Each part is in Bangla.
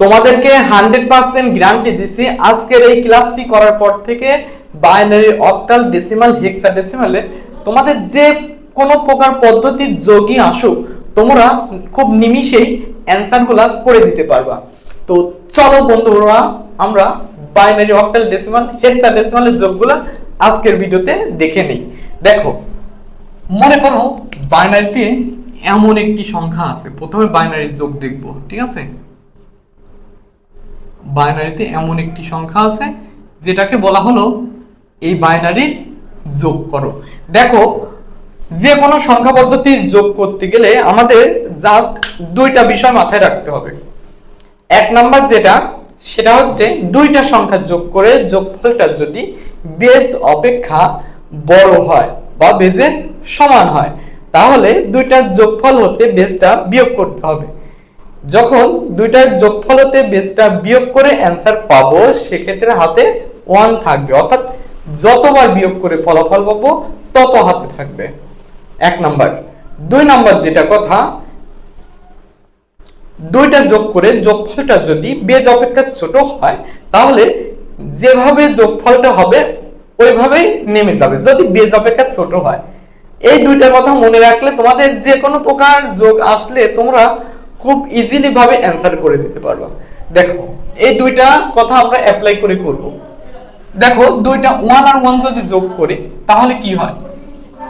তোমাদেরকে হান্ড্রেড পার্সেন্ট গ্যারান্টি দিছি। আজকের এই ক্লাসটি করার পর থেকে বাইনারি, অক্টাল, ডেসিমাল, হেক্সাডেসিমালে তোমাদের যে কোনো প্রকার পদ্ধতির যোগই আসুক, তোমরা খুব নিমিষেই অ্যান্সারগুলা করে দিতে পারবা। তো চলো বন্ধুরা, আমরা বাইনারি, অক্টাল, ডেসিমাল, হেক্সাডেসিমালের যোগগুলা আজকের ভিডিওতে দেখে নেই। দেখো, মনে করো বাইনারিতে এমন একটি সংখ্যা আছে। প্রথমে বাইনারি যোগ দেখব, ঠিক আছে? বাইনারিতে এমন একটি সংখ্যা আছে, যেটাকে বলা হলো এই বাইনারির যোগ করো। দেখো, যে কোনো সংখ্যা পদ্ধতির যোগ করতে গেলে আমাদের জাস্ট দুইটা বিষয় মাথায় রাখতে হবে। এক নাম্বার যেটা, সেটা হচ্ছে দুইটা সংখ্যা যোগ করে যোগফলটা যদি বেজ অপেক্ষা বড় হয় বা বেজের সমান হয়, তাহলে দুইটার যোগফল হতে বেজটা বিয়োগ করতে হবে। যখন দুইটার যোগফল হতে বেজটা বিয়োগ করে অ্যান্সার পাবো, সেক্ষেত্রে হাতে ওয়ান থাকবে। অর্থাৎ যতবার বিয়োগ করে ফলাফল পাবো, তত হাতে থাকবে। এক নাম্বার। দুই নাম্বার যেটা কথা, দুইটা যোগ করে যোগফলটা যদি বেজ অপেক্ষা ছোট হয়, তাহলে যেভাবে যোগফলটা হবে, ওইভাবেই নেমে যাবে, যদি বেজ অপেক্ষা ছোট হয়। এই দুইটা কথা মনে রাখলে তোমাদের যে কোনো প্রকার যোগ আসলে তোমরা খুব ইজিলি ভাবে অ্যান্সার করে দিতে পারবা। দেখো, এই দুইটা কথা আমরা অ্যাপ্লাই করে করব। দেখো, দুইটা ওয়ান আর ওয়ান যদি যোগ করি, তাহলে কি হয়?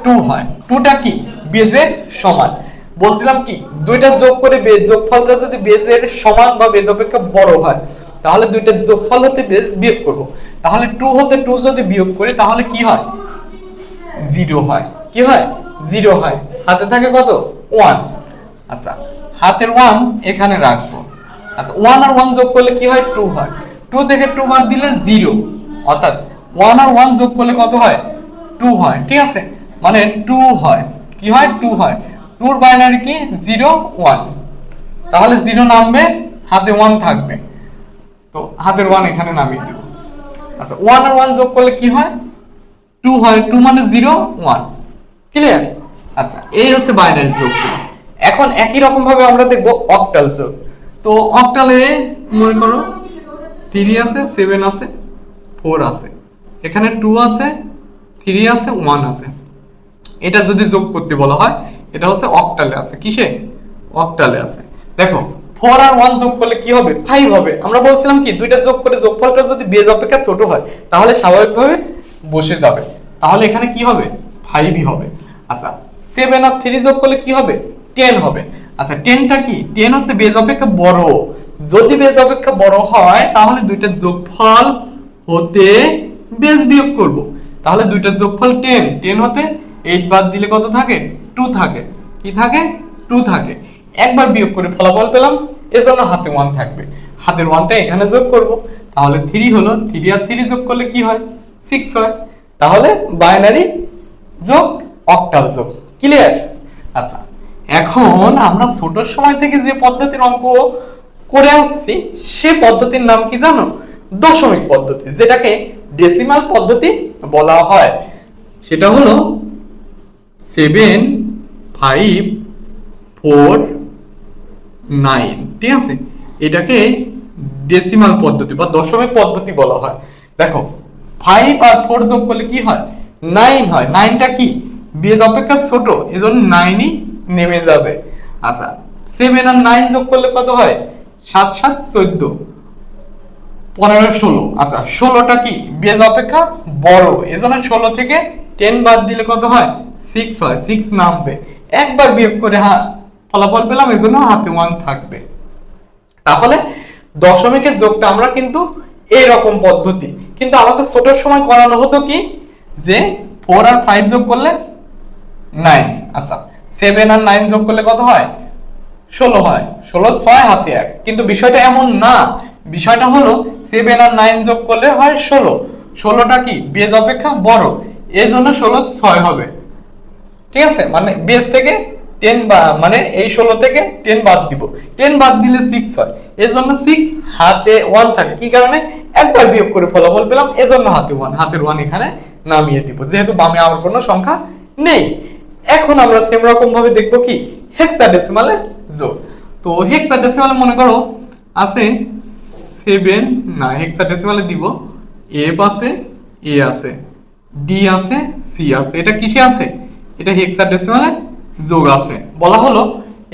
টু হয়। টুটা কি? বেজের সমান। বলছিলাম কি, দুইটা যোগ করে বেজ যোগফলটা যদি বেজের সমান বা বেজ অপেক্ষা বড় হয়, তাহলে দুইটা যোগফল হতে বেজ বিয়োগ করব। তাহলে টু হতে টু যদি বিয়োগ করি, তাহলে কি হয়? জিরো হয়। কি হয়? জিরো হয়। হাতে থাকে কত? ওয়ান আচ্ছা হাতের ওয়ান এখানে রাখব। আচ্ছা ওয়ান আর ওয়ান যোগ করলে কি হয়? টু হয়। টু থেকে টু বাদ দিলে জিরো অর্থাৎ ওয়ান আর ওয়ান যোগ করলে কত হয়? টু হয়, ঠিক আছে? মানে টু হয়। কি হয়? টু হয়। টুর বাইনারি কি? জিরো ওয়ান তাহলে জিরো নামবে, হাতে ওয়ান থাকবে। তো হাতের ওয়ান এখানে নামিয়ে দেব। আচ্ছা ওয়ান আর ওয়ান যোগ করলে কি হয়? টু হয়। টু মানে জিরো ওয়ান ক্লিয়ার আচ্ছা এই হচ্ছে বাইনারি যোগ এখন একই রকম ভাবে আমরা দেখব অক্টাল যোগ। তো অক্টালে মনে করো থ্রি আছে সেভেন আছে ফোর আছে। এখানে টু আছে থ্রি আছে ওয়ান আছে। এটা যদি যোগ করতে বলা হয়, এটা হচ্ছে অক্টালে আছে। কিসে? অক্টালে আছে। দেখো ফোর আর ওয়ান যোগ করলে কি হবে? ফাইভ হবে। আমরা বলছিলাম কি, দুইটা যোগ করে যোগফলটা যদি বেজ অপেক্ষা ছোট হয়, তাহলে স্বাভাবিকভাবে বসে যাবে। তাহলে এখানে কি হবে? ফাইভই হবে। আচ্ছা সেভেন আর থ্রি যোগ করলে কি হবে? টেন হবে। আচ্ছা টেনটা কি? টেন হচ্ছে বেজ অপেক্ষা বড়। যদি বেজ অপেক্ষা বড় হয়, তাহলে দুইটা যোগফল হতে বেজ বিয়োগ করব। তাহলে দুইটা যোগফল টেন টেন হতে এইট বাদ দিলে কত থাকে? টু থাকে। কি থাকে? টু থাকে। একবার বিয়োগ করে ফলাফল পেলাম। এজন্য হাতে ওয়ান থাকবে। হাতের ওয়ানটা এখানে যোগ করব। তাহলে থ্রি হলো। থ্রি আর থ্রি যোগ করলে কি হয়? সিক্স হয়। তাহলে বাইনারি যোগ অক্টাল যোগ। ক্লিয়ার আচ্ছা এখন আমরা ছোট সময় থেকে যে পদ্ধতির অঙ্ক করে আসছি, সে পদ্ধতির নাম কি জানো? দশমিক পদ্ধতি, যেটাকে ডেসিমাল পদ্ধতি বলা হয়। সেটা হলো সেভেন ফাইভ ফোর নাইন ঠিক আছে? এটাকে ডেসিমাল পদ্ধতি বা দশমিক পদ্ধতি বলা হয়। দেখো ফাইভ আর ফোর যোগ করলে কি হয়? নাইন হয়। নাইনটা কি? বেজ অপেক্ষা ছোট, এজন্য নাইনই নেমে যাবে। আচ্ছা সেভেন আর নাইন যোগ করলে কত হয়? সাত সাত, চোদ্দ। পনেরো, ষোলো। আচ্ছা ষোলোটা কি? বেজ অপেক্ষা বড়। এজন্য ষোলো থেকে টেন বাদ দিলে কত হয়? সিক্স হয়। সিক্স নামবে। একবার বিয়োগ করে হ্যাঁ ফলাফল পেলাম, এজন্য হাতে ওয়ান থাকবে। তাহলে দশমিকের যোগটা আমরা কিন্তু এইরকম পদ্ধতি। কিন্তু আমাকে ছোট সময় করানো হতো কি? যে ফোর আর ফাইভ যোগ করলে নাইন আচ্ছা সেভেন আর নাইন যোগ করলে কত হয়? ষোলো হয়। ষোলো, ছয়, হাতে এক। কিন্তু বিষয়টা এমন না। বিষয়টা হলো সেভেন আর নাইন যোগ করলে হয় ষোলো। ষোলোটা কি? বেজ অপেক্ষা বড়। এই জন্য ষোলো, ছয় হবে। ঠিক আছে? মানে বেস থেকে টেন বা মানে এই ষোলো থেকে টেন বাদ দিব। টেন বাদ দিলে সিক্স হয়। এর জন্য সিক্স হাতে ওয়ান থাকে। কি কারণে? একবার বিয়োগ করে ফলাফল পেলাম। এজন্য হাতে ওয়ান হাতের ওয়ান এখানে নামিয়ে দিব। যেহেতু বামে আমার কোনো সংখ্যা নেই। এখন আমরা সেম রকম ভাবে দেখব কি? হেক্সাডেসিমালে যোগ। তো হেক্সাডেসিমালে মনে করো আছে সেভেন না হেক্সাডেসিমালে দিব। এফ আছে এ আছে ডি আছে সি আছে। এটা কিসে আছে? এটা হেক্সাডেসিমালে যোগ আছে। বলা হলো,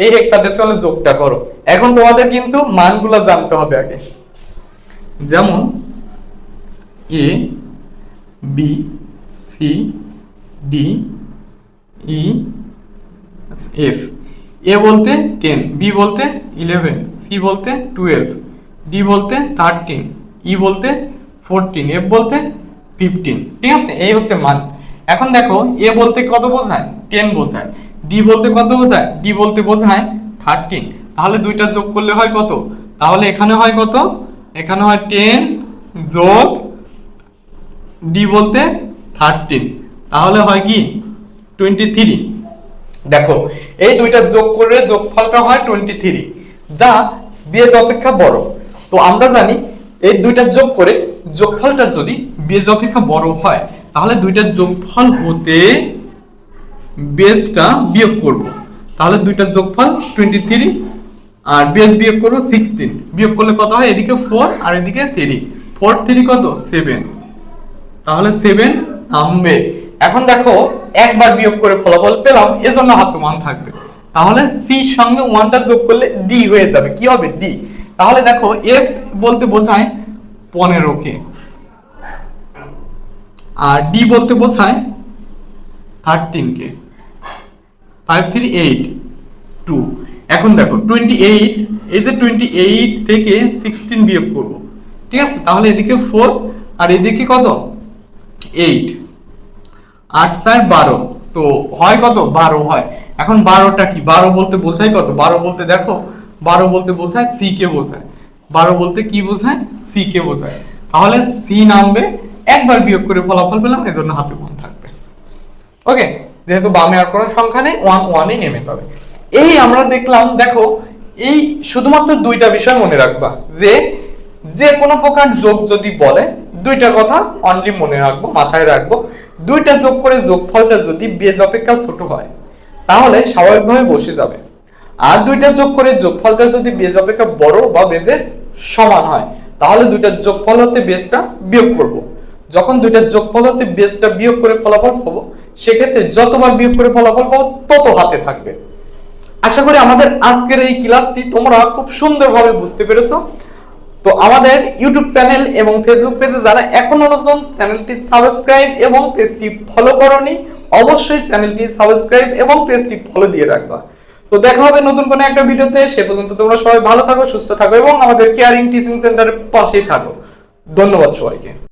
এই হেক্সাডেসিমালে যোগটা করো। এখন তোমাদের কিন্তু মানগুলো জানতে হবে আগে। যেমন A B C D E, F. A বলতে টেন বি বলতে ইলেভেন সি বলতে টুয়েলভ ডি বলতে থার্টিন ই বলতে ফোরটিন এফ বলতে ফিফটিন ঠিক আছে? এই হচ্ছে মান। এখন দেখো এ বলতে কত বোঝায়? টেন বোঝায়। ডি বলতে কত বোঝায়? ডি বলতে বোঝায় থার্টিন তাহলে দুইটা যোগ করলে হয় কত? তাহলে এখানে হয় কত? এখানে হয় টেন যোগ ডি বলতে থার্টিন তাহলে হয় কি? টোয়েন্টি থ্রি দেখো, এই দুইটা যোগ করে যোগফলটা হয় টোয়েন্টি থ্রি যা বেজ অপেক্ষা বড়। তো আমরা জানি এই দুইটা যোগ করে যোগফলটা যদি বেজ অপেক্ষা বড় হয়, তাহলে দুইটা যোগফল হতে বেজটা বিয়োগ করব। তাহলে দুইটা যোগফল টোয়েন্টি থ্রি আর বেজ বিয়োগ করব সিক্সটিন বিয়োগ করলে কত হয়? এদিকে ফোর আর এদিকে থ্রি ফোর থ্রি কত? সেভেন তাহলে সেভেন নামবে। এখন দেখো একবার বিয়োগ করে ফলাফল পেলাম, এজন্য হাতে মান থাকবে। তাহলে সি সঙ্গে ওয়ানটা যোগ করলে ডি হয়ে যাবে। কি হবে ডি তাহলে দেখো এফ বলতে বোঝায় পনেরো কে আর ডি বলতে বোঝায় থার্টিন কে। ফাইভ থ্রি এইট টু এখন দেখো টোয়েন্টি এইট এই যে টোয়েন্টি এইট থেকে সিক্সটিন বিয়োগ করব। ঠিক আছে? তাহলে এদিকে ফোর আর এদিকে কত? এইট আট চার বারো। তো হয় কত? বারো হয়। এখন বারোটা কি? বারো বলতে বোঝায় কত? বারো বলতে দেখো, বারো বলতে বোঝায় সি কে বোঝায়। বারো বলতে কি বোঝায়? সি কে বোঝায়। তাহলে সি নামবে, একবার বিয়োগ করে ফলাফল পেলাম, এজন্য হাতে ওয়ান থাকবে। ওকে যেহেতু বামে আর কোনো সংখ্যা নেই ওয়ান ওয়ানই নেমে যাবে। এই আমরা দেখলাম, দেখো, এই শুধুমাত্র দুইটা বিষয় মনে রাখবা, যে যে কোনো প্রকার যোগ যদি বলে দুইটা কথা অনলি মনে রাখব, মাথায় রাখব। দুইটা যোগ করে যোগফলটা যদি বেজ অপেক্ষা ছোট হয়, তাহলে স্বাভাবিকভাবে বসে যাবে। আর দুইটা যোগ করে যোগফলটা যদি বেজ অপেক্ষা বড় বা বেজের সমান হয়, তাহলে দুইটা যোগফল হতে বেজটা বিয়োগ করব। যখন দুইটা যোগফল হতে বেজটা বিয়োগ করে ফলাফল পাবো, সেক্ষেত্রে যতবার বিয়োগ করে ফলাফল পাবো, তত হাতে থাকবে। আশা করি আমাদের আজকের এই ক্লাসটি তোমরা খুব সুন্দরভাবে বুঝতে পেরেছ। তো আমাদের ইউটিউব চ্যানেল এবং ফেসবুক পেজে যারা এখনও নতুন চ্যানেলটি সাবস্ক্রাইব এবং পেজটি ফলো করনি, অবশ্যই চ্যানেলটি সাবস্ক্রাইব এবং পেজটি ফলো দিয়ে রাখবা। তো দেখা হবে নতুন কোনো একটা ভিডিওতে, সে পর্যন্ত তোমরা সবাই ভালো থাকো, সুস্থ থাকো এবং আমাদের কেয়ারিং টিচিং সেন্টারের পাশেই থাকো। ধন্যবাদ সবাইকে।